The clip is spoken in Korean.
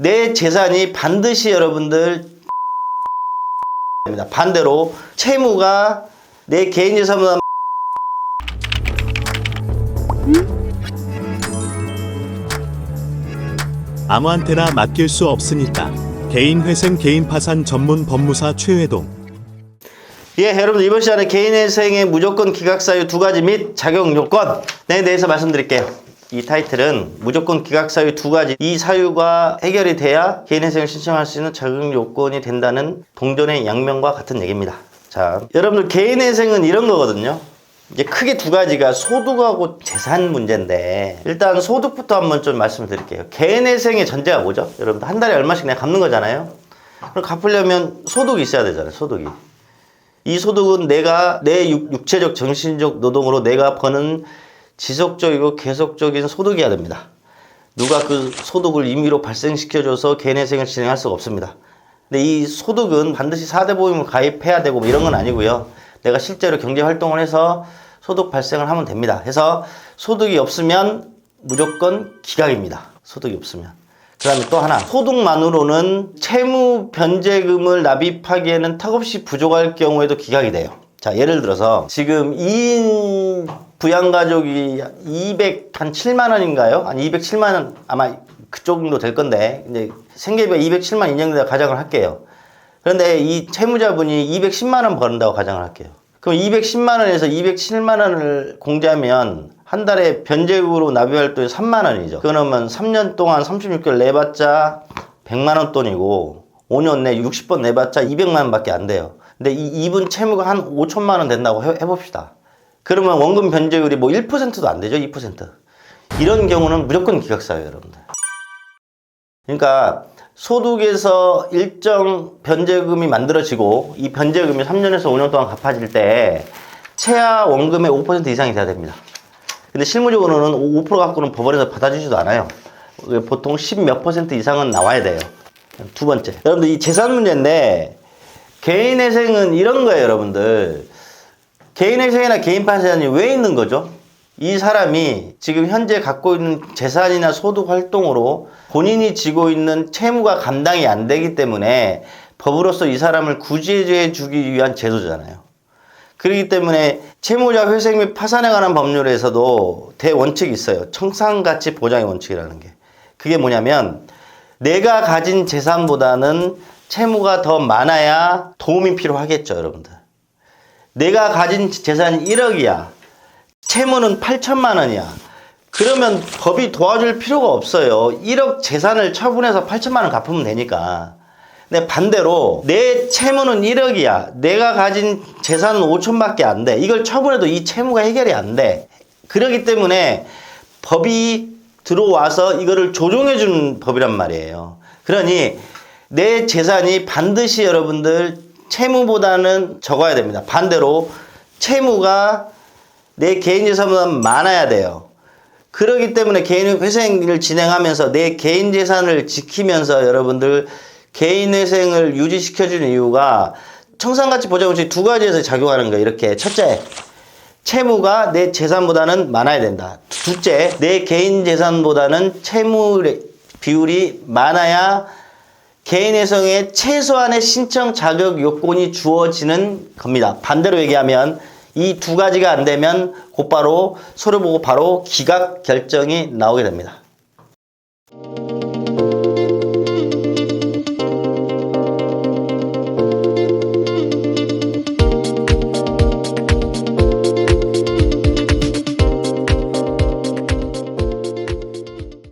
내 재산이 반드시 여러분들. 반대로 채무가 내 개인 재산보다 아무한테나 맡길 수 없으니까 개인 회생 개인 파산 전문 법무사 최회동 예, 여러분 이번 시간에 개인 회생의 무조건 기각 사유 두 가지 및 자격 요건에 대해서 말씀드릴게요. 이 타이틀은 무조건 기각 사유 두 가지 이 사유가 해결이 돼야 개인회생을 신청할 수 있는 자격 요건이 된다는 동전의 양면과 같은 얘기입니다. 자, 여러분들 개인회생은 이런 거거든요. 이제 크게 두 가지가 소득하고 재산 문제인데 일단 소득부터 한번 좀 말씀을 드릴게요. 개인회생의 전제가 뭐죠? 여러분들 한 달에 얼마씩 내가 갚는 거잖아요. 그럼 갚으려면 소득이 있어야 되잖아요. 소득이. 이 소득은 내가 내 육, 육체적 정신적 노동으로 내가 버는 지속적이고 계속적인 소득이어야 됩니다. 누가 그 소득을 임의로 발생시켜줘서 개인회생을 진행할 수가 없습니다. 근데 이 소득은 반드시 4대 보험을 가입해야 되고 뭐 이런 건 아니고요. 내가 실제로 경제 활동을 해서 소득 발생을 하면 됩니다. 해서 소득이 없으면 무조건 기각입니다. 소득이 없으면. 그 다음에 또 하나 소득만으로는 채무 변제금을 납입하기에는 턱없이 부족할 경우에도 기각이 돼요 자 예를 들어서 지금 2인 부양가족이 200 한 7만 원인가요? 한 207만 원 아마 그쪽 정도 될 건데 이제 생계비가 207만 인정돼서 가정을 할게요 그런데 이 채무자분이 210만 원 버는다고 가정을 할게요 그럼 210만 원에서 207만 원을 공제하면 한 달에 변제금으로 납입할 돈이 3만 원이죠. 그러면 3년 동안 36개월 내봤자 100만 원 돈이고 5년 내 60번 내봤자 200만 원밖에 안 돼요. 근데 이 이분 채무가 한 5천만 원 된다고 해, 해봅시다. 그러면 원금 변제율이 뭐 1%도 안 되죠, 2%. 이런 경우는 무조건 기각사예요, 여러분들. 그러니까 소득에서 일정 변제금이 만들어지고 이 변제금이 3년에서 5년 동안 갚아질 때 최하 원금의 5% 이상이 돼야 됩니다. 근데 실무적으로는 5% 갖고는 법원에서 받아주지도 않아요. 보통 10 몇 퍼센트 이상은 나와야 돼요. 두 번째. 여러분들 이 재산 문제인데 개인 회생은 이런 거예요, 여러분들. 개인회생이나 개인 파산이 왜 있는 거죠? 이 사람이 지금 현재 갖고 있는 재산이나 소득 활동으로 본인이 지고 있는 채무가 감당이 안 되기 때문에 법으로서 이 사람을 구제해 주기 위한 제도잖아요. 그렇기 때문에 채무자 회생 및 파산에 관한 법률에서도 대원칙이 있어요. 청산가치 보장의 원칙이라는 게. 그게 뭐냐면 내가 가진 재산보다는 채무가 더 많아야 도움이 필요하겠죠, 여러분들. 내가 가진 재산이 1억이야. 채무는 8천만 원이야. 그러면 법이 도와줄 필요가 없어요. 1억 재산을 처분해서 8천만 원 갚으면 되니까. 근데 반대로 내 채무는 1억이야. 내가 가진 재산은 5천밖에 안 돼. 이걸 처분해도 이 채무가 해결이 안 돼. 그렇기 때문에 법이 들어와서 이거를 조정해 주는 법이란 말이에요. 그러니 내 재산이 반드시 여러분들 채무보다는 적어야 됩니다. 반대로 채무가 내 개인 재산보다 많아야 돼요. 그러기 때문에 개인 회생을 진행하면서 내 개인 재산을 지키면서 여러분들 개인 회생을 유지시켜 주는 이유가 청산가치 보장원칙 두 가지에서 작용하는 거예요. 이렇게 첫째, 채무가 내 재산보다는 많아야 된다. 둘째, 내 개인 재산보다는 채무 비율이 많아야 개인 회생의 최소한의 신청 자격 요건이 주어지는 겁니다. 반대로 얘기하면 이 두 가지가 안 되면 곧바로 서류 보고 바로 기각 결정이 나오게 됩니다.